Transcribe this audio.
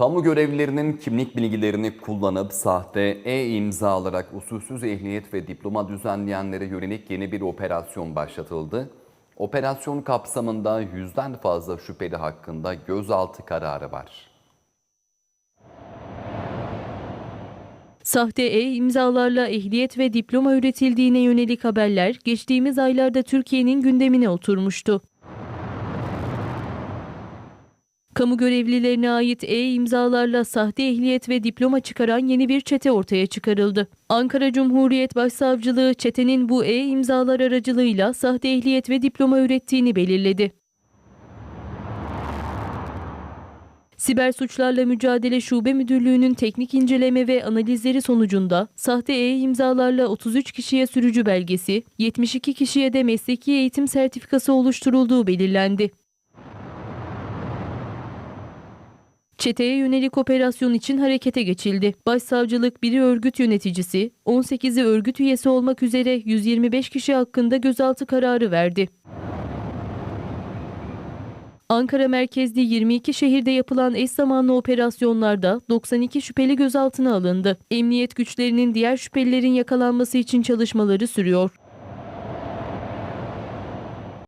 Kamu görevlilerinin kimlik bilgilerini kullanıp sahte e-imza alarak usulsüz ehliyet ve diploma düzenleyenlere yönelik yeni bir operasyon başlatıldı. Operasyon kapsamında yüzden fazla şüpheli hakkında gözaltı kararı var. Sahte e-imzalarla ehliyet ve diploma üretildiğine yönelik haberler geçtiğimiz aylarda Türkiye'nin gündemine oturmuştu. Kamu görevlilerine ait e-imzalarla sahte ehliyet ve diploma çıkaran yeni bir çete ortaya çıkarıldı. Ankara Cumhuriyet Başsavcılığı çetenin bu e-imzalar aracılığıyla sahte ehliyet ve diploma ürettiğini belirledi. Siber Suçlarla Mücadele Şube Müdürlüğü'nün teknik inceleme ve analizleri sonucunda sahte e-imzalarla 33 kişiye sürücü belgesi, 72 kişiye de mesleki eğitim sertifikası oluşturulduğu belirlendi. Çeteye yönelik operasyon için harekete geçildi. Başsavcılık biri örgüt yöneticisi, 18'i örgüt üyesi olmak üzere 125 kişi hakkında gözaltı kararı verdi. Ankara merkezli 22 şehirde yapılan eş zamanlı operasyonlarda 92 şüpheli gözaltına alındı. Emniyet güçlerinin diğer şüphelilerin yakalanması için çalışmaları sürüyor.